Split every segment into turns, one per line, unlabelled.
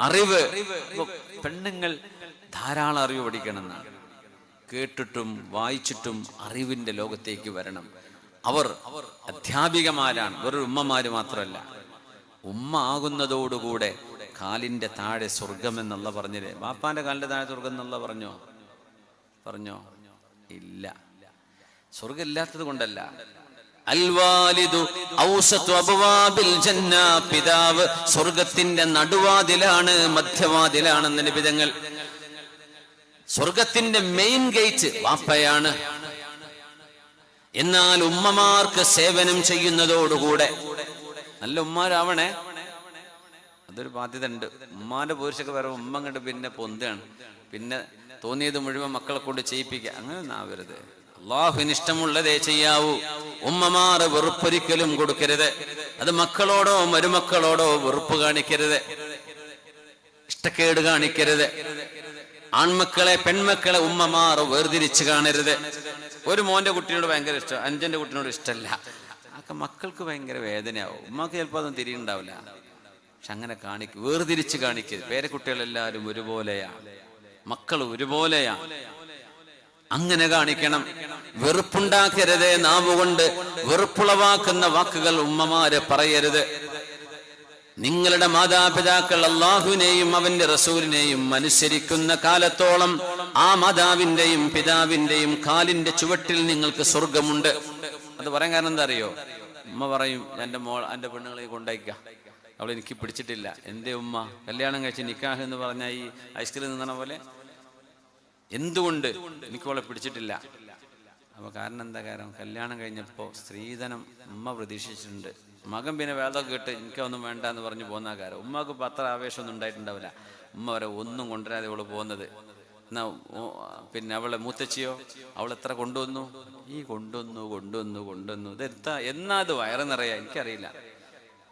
അറിവ് പെണ്ണുങ്ങൾ ധാരാളം അറിവ് പഠിക്കണം എന്നാണ് കേട്ടിട്ടും വായിച്ചിട്ടും അറിവിന്റെ ലോകത്തേക്ക് വരണം. അവർ അധ്യാപികമാരാണ് വെറും ഉമ്മമാര് മാത്രമല്ല. ഉമ്മ ആകുന്നതോടുകൂടെ കാലിന്റെ താഴെ സ്വർഗം എന്നുള്ള പറഞ്ഞില്ലേ? ബാപ്പാന്റെ കാലിന്റെ താഴെ സ്വർഗം എന്നുള്ള പറഞ്ഞോ? പറഞ്ഞോ? ഇല്ല. സ്വർഗം ഇല്ലാത്തത് കൊണ്ടല്ല. പിതാവ്. സ്വർഗത്തിന്റെ നടുവാതിലാണ് മധ്യവാതിലാണെന്ന് നിബിതങ്ങൾ സ്വർഗത്തിന്റെ മെയിൻ ഗേറ്റ് വാപ്പയാണ്. എന്നാൽ ഉമ്മമാർക്ക് സേവനം ചെയ്യുന്നതോടുകൂടെ. നല്ല ഉമ്മാരാവണേ. അതൊരു ബാധ്യത ഉണ്ട് ഉമ്മാന്റെ പുരുഷൊക്കെ വേറെ ഉമ്മ പിന്നെ പൊന്താണ് പിന്നെ തോന്നിയത് മുഴുവൻ മക്കളെ കൊണ്ട് ചെയ്യിപ്പിക്കുക. അങ്ങനെ ഒന്നാവരുത് അള്ളാഹുവിന് ഇഷ്ടമുള്ളതേ ചെയ്യാവൂ. ഉമ്മമാർ വെറുപ്പൊരിക്കലും കൊടുക്കരുത്. അത് മക്കളോടോ മരുമക്കളോടോ വെറുപ്പ് കാണിക്കരുത്. ഇഷ്ടക്കേട് കാണിക്കരുത്. ആൺമക്കളെ പെൺമക്കളെ ഉമ്മമാർ വേർതിരിച്ച് കാണരുത്. ഒരു മോന്റെ കുട്ടിയോട് ഭയങ്കര ഇഷ്ടം അഞ്ചന്റെ കുട്ടിനോട് ഇഷ്ടമല്ല അതൊക്കെ മക്കൾക്ക് ഭയങ്കര വേദനയാവും. ഉമ്മക്ക് ചിലപ്പോൾ അതൊന്നും തിരിയുണ്ടാവില്ല. പക്ഷെ അങ്ങനെ കാണിക്കും വേർതിരിച്ച് കാണിക്കരുത്. പേരക്കുട്ടികളെല്ലാവരും ഒരുപോലെയാ. മക്കൾ ഒരുപോലെയാ. അങ്ങനെ കാണിക്കണം. വെറുപ്പുണ്ടാക്കരുത് നാവുകൊണ്ട് വെറുപ്പുളവാക്കുന്ന വാക്കുകൾ ഉമ്മമാരെ പറയരുത്. നിങ്ങളുടെ മാതാപിതാക്കൾ അള്ളാഹുവിനെയും അവന്റെ റസൂലിനെയും അനുസരിക്കുന്ന കാലത്തോളം ആ മാതാവിന്റെയും പിതാവിന്റെയും കാലിന്റെ ചുവട്ടിൽ നിങ്ങൾക്ക് സ്വർഗമുണ്ട് അത് പറയാൻ കാരണം എന്താ അറിയോ? ഉമ്മ പറയും എന്റെ മോൾ എന്റെ പെണ്ണുങ്ങളെ കൊണ്ടയക്ക അവൾ എനിക്ക് പിടിച്ചിട്ടില്ല. എന്റെ ഉമ്മ? കല്യാണം കഴിച്ച് നിക്കാഹ് എന്ന് പറഞ്ഞ ഈ ഐസ്ക്രീം നിന്നണ പോലെ? എന്തുകൊണ്ട്? എനിക്ക് അവളെ പിടിച്ചിട്ടില്ല. അപ്പൊ കാരണം എന്താ കാരണം? കല്യാണം കഴിഞ്ഞപ്പോൾ സ്ത്രീധനം ഉമ്മ പ്രതീക്ഷിച്ചിട്ടുണ്ട്. മകൻ പിന്നെ വേദം കേട്ട് എനിക്കൊന്നും വേണ്ട എന്ന് പറഞ്ഞു പോകുന്ന കാര്യം. ഉമ്മക്ക് പത്ര ആവേശമൊന്നും ഉണ്ടായിട്ടുണ്ടാവില്ല. ഉമ്മ വരെ ഒന്നും കൊണ്ടുവരാതെ അവൾ പോകുന്നത്. എന്നാ പിന്നെ അവളെ മൂത്തച്ചിയോ? അവൾ എത്ര കൊണ്ടുവന്നു? ഈ കൊണ്ടുവന്നു കൊണ്ടുവന്നു കൊണ്ടുവന്നു. ഇത് എത്താ എന്നാ അത് വയറ് നിറയാ? എനിക്കറിയില്ല.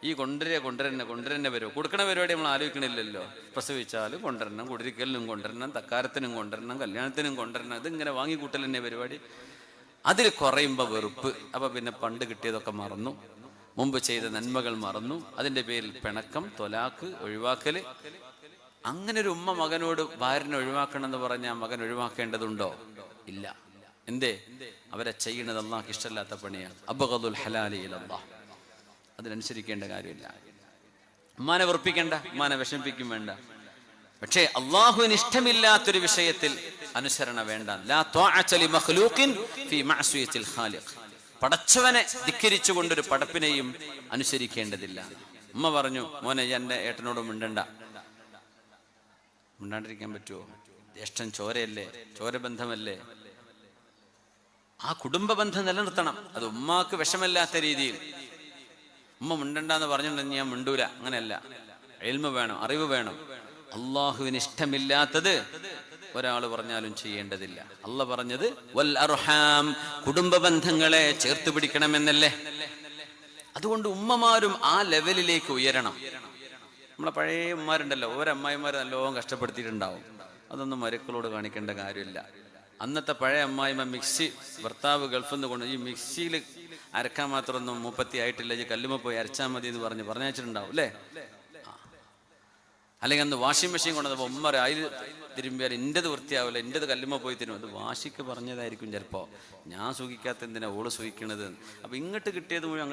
ഈ കൊണ്ടുവരെ കൊണ്ടുവരന്നെ കൊണ്ടുവരന്നെ വരുമോ കൊടുക്കണ പരിപാടി നമ്മൾ ആലോചിക്കണില്ലല്ലോ. പ്രസവിച്ചാലും കൊണ്ടുവരണം കുടിരിക്കലിനും കൊണ്ടുവരണം തക്കാരത്തിനും കൊണ്ടുവരണം കല്യാണത്തിനും കൊണ്ടുവരണം. ഇതിങ്ങനെ വാങ്ങിക്കൂട്ടൽ തന്നെ പരിപാടി. അതിൽ കുറയുമ്പോൾ വെറുപ്പ്. അപ്പൊ പിന്നെ പണ്ട് കിട്ടിയതൊക്കെ മറന്നു. മുമ്പ് ചെയ്ത നന്മകൾ മറന്നു. അതിന്റെ പേരിൽ പിണക്കം തൊലാക്ക് ഒഴിവാക്കൽ. അങ്ങനെ ഒരു ഉമ്മ മകനോട് ഭാര്യനെ ഒഴിവാക്കണം എന്ന് പറഞ്ഞാൽ മകൻ ഒഴിവാക്കേണ്ടതുണ്ടോ? ഇല്ല. എന്തേ? അവരെ ചെയ്യുന്നത് അള്ളാഹ് ഇഷ്ടമല്ലാത്ത പണിയാണ്. അബഗദുൽ ഹലാലിയിൽ അള്ളാഹ് അതിനനുസരിക്കേണ്ട കാര്യമില്ല. ഉമ്മാനെ വെറുപ്പിക്കണ്ട. ഉമ്മാനെ വിഷമിപ്പിക്കും വേണ്ട. പക്ഷേ അള്ളാഹുവിന് ഇഷ്ടമില്ലാത്തൊരു വിഷയത്തിൽ അനുസരണ വേണ്ട. പടച്ചവനെ ധിക്കരിച്ചുകൊണ്ടൊരു പടപ്പിനെയും അനുസരിക്കേണ്ടതില്ല. ഉമ്മ പറഞ്ഞു മോനെ എന്റെ ഏട്ടനോട് മിണ്ടണ്ട. മിണ്ടാണ്ടിരിക്കാൻ പറ്റുമോ ജ്യേഷ്ഠൻ ചോരയല്ലേ? ചോരബന്ധമല്ലേ ആ കുടുംബ ബന്ധം നിലനിർത്തണം. അത് ഉമ്മാക്ക് വിഷമല്ലാത്ത രീതിയിൽ. ഉമ്മ മിണ്ടണ്ടെന്ന് പറഞ്ഞിട്ടുണ്ടെങ്കിൽ ഞാൻ മിണ്ടൂല. അങ്ങനെയല്ല. എൽമ വേണം അറിവ് വേണം. അള്ളാഹുവിന് ഇഷ്ടമില്ലാത്തത് ഒരാൾ പറഞ്ഞാലും ചെയ്യേണ്ടതില്ല. അല്ല പറഞ്ഞത് വൽ അർഹാം കുടുംബ ബന്ധങ്ങളെ ചേർത്ത് പിടിക്കണമെന്നല്ലേ? അതുകൊണ്ട് ഉമ്മമാരും ആ ലെവലിലേക്ക് ഉയരണം. നമ്മളെ പഴയ ഉമ്മാരുണ്ടല്ലോ ഓരമ്മായിമാർ നല്ലോണം കഷ്ടപ്പെടുത്തിയിട്ടുണ്ടാവും. അതൊന്നും മരുക്കളോട് കാണിക്കേണ്ട കാര്യമില്ല. അന്നത്തെ പഴയ അമ്മായിമ്മ മിക്സി ഭർത്താവ് ഗൾഫിൽ നിന്ന് കൊണ്ട് ഈ മിക്സിയിൽ അരക്കാൻ മാത്രമൊന്നും മുപ്പത്തി ആയിട്ടില്ല ഈ കല്ലുമ്മ പോയി അരച്ചാൽ മതി എന്ന് പറഞ്ഞ് പറഞ്ഞയച്ചിട്ടുണ്ടാവും അല്ലേ. അല്ലെങ്കിൽ അന്ന് വാഷിംഗ് മെഷീൻ കൊണ്ടുവന്നപ്പോൾ ഉമ്മ അതിൽ തിരുമ്പിയാൽ എന്റെത് വൃത്തിയാവില്ല എന്റെത് കല്ലുമ്മ പോയി തരും അത് വാശിക്ക് പറഞ്ഞതായിരിക്കും ചിലപ്പോൾ ഞാൻ സൂഹിക്കാത്ത എന്തിനാ ഓൾ സൂഹിക്കണത് അപ്പം ഇങ്ങോട്ട് കിട്ടിയത് മുഴുവൻ